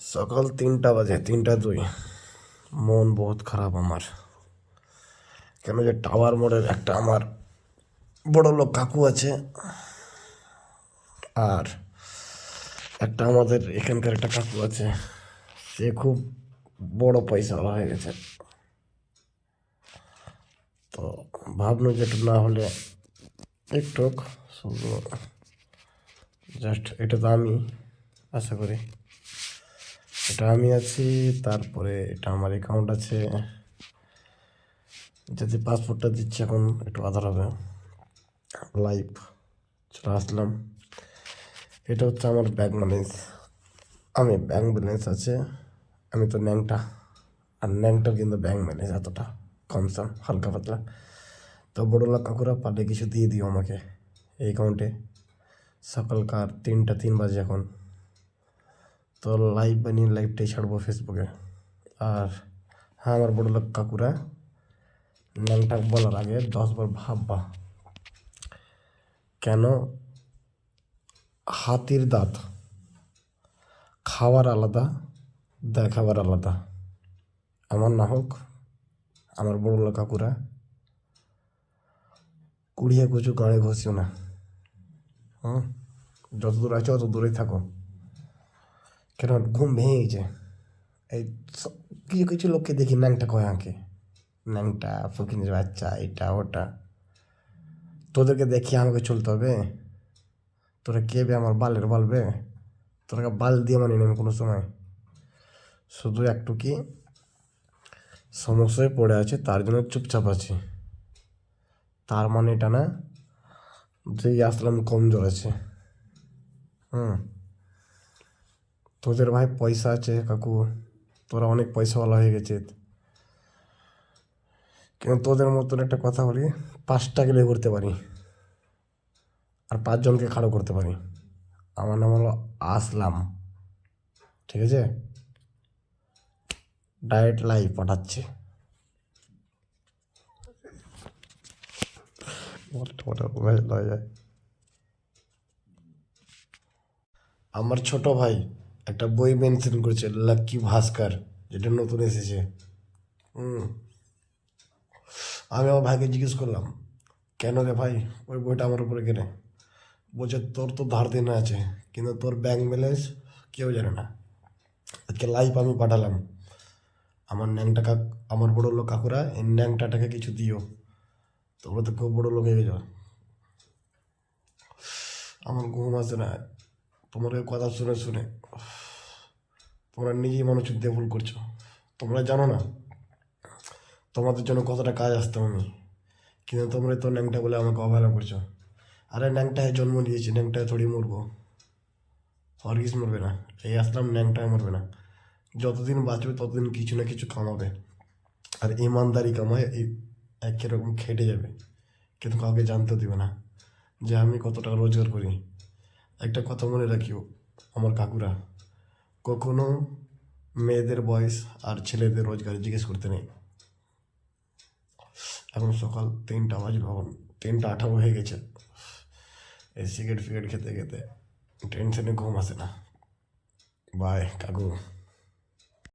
সকাল তিনটা বাজে, তিনটা দুই। মন বহুত খারাপ আমার। কেন যে টাওয়ার মোড়ের একটা আমার বড় লোক কাকু আছে। আর একটা আমাদের এখানকার একটা কাকু আছে। সে খুব বড় পয়সাওয়ালা হয়ে গেছে। তো ভাবলাম যে না হলে একটু জাস্ট এটা তো আমি আশা করি। এটা আমি আছি, তারপরে এটা আমার অ্যাকাউন্ট আছে। যদি পাসপোর্টটা দিচ্ছে এখন, একটু আধার হবে। লাইভ চলে আসলাম। এটা হচ্ছে আমার ব্যাংক ব্যালেন্স আমি ব্যাংক ব্যালেন্স আছে, আমি তো ন্যাংটা। আর ন্যাংটার কিন্তু ব্যাংক ব্যালেন্স এতটা কমসম হালকা পাতলা। তো বড়লা কাকুরা পারলে কিছু দিয়ে দিও আমাকে এই অ্যাকাউন্টে সকালকার তিনটা, তিন বাজে এখন। তো লাইভ বানিয়ে লাইভটাই ছাড়বো ফেসবুকে আর হ্যাঁ আমার বড় লোক কাকুরা ন্যাংটা বলার আগে দশবার ভাববা। কেন? হাতির দাঁত খাওয়ার আলাদা, দেখাবার আলাদা। আমার না হোক, আমার বড় লোক কাকুরা, কুড়িয়ে কুচু গাড়ে ঘষিও না। হুম? যত দূর আছে অত দূরেই থাকো। কেন ঘুম ভেঙে গেছে এই কিছু কিছু লোককে দেখি ন্যাংটা কয় আঁকে। ন্যাংটা, ফকিনের বাচ্চা, এটা, ওটা। তোদেরকে দেখি আমাকে চলতে হবে। তোরা কে বে? আমার বালের বালবে তোরা বাল দিয়ে মানি না আমি কোনো সময়। শুধু একটু কি সমস্যায় পড়ে আছে, তার জন্য চুপচাপ আছি। তার মানে এটা না যে আসলাম কমজোর আছে। হুম। তোদের ভাই পয়সা আছে, কাকু। তোরা অনেক পয়সাওয়ালা হয়ে গেছে। কিন্তু তোদের মতন একটা কথা বলি পাঁচটা গেলে করতে পারি। আর পাঁচজনকে খাড়ো করতে পারি। আমার নাম হলো আসলাম। ঠিক আছে? ডায়েট লাইভ পাঠাচ্ছে। আমার ছোট ভাই একটা বই মেনশন করেছে লাক্কি ভাস্কর, যেটা নতুন এসেছে। হুম। আমি আমার ভাইকে জিজ্ঞেস করলাম, কেন রে ভাই, ওই বইটা আমার উপরে কেনে? বলছে, তোর তো ধার দেনা আছে, কিন্তু তোর ব্যাংক ব্যালেন্স কেউ জানে না। আজকে লাইভ আমি পাঠালাম। আমার ন্যাংটা কাক, আমার বড় লোক কাকুরা, এই ন্যাংটাটাকে কিছু দিও। তোমরা তো খুব বড় লোক হয়ে গেছো আমার ঘুম আসে না। তোমার এই কথা শুনে শুনে তোমরা নিজেই দিয়ে ভুল করছ। তোমরা জানো না, তোমাদের জন্য কতটা কাজ আসতাম আমি কিন্তু তোমরা তো ন্যাংটা বলে আমাকে অবহেলা করছ। আরে ন্যাংটায় জন্ম নিয়েছি ন্যাংটায় থোড়ি মরবো। হরগিস মরবে না, এই আসলাম ন্যাংটায় মরবে না। যতদিন বাঁচবে ততদিন কিছু না কিছু কামাবে। আর ইমানদারি কামায় এই একই রকম খেটে যাবে। কিন্তু কাউকে জানতে দেবে না যে আমি কত টাকা রোজগার করি। একটা কথা মনে রাখিও, আমার কাকুরা। কখনো মেয়েদের বয়স আর ছেলেদের রোজগার জিজ্ঞেস করতে নেই। এখন সকাল তিনটা বাজবে ভাবুন তিনটা আঠারো হয়ে গেছে। এই সিগারেট ফিগারেট খেতে খেতে টেনশনে ঘুম আসে না। বাই কাকু।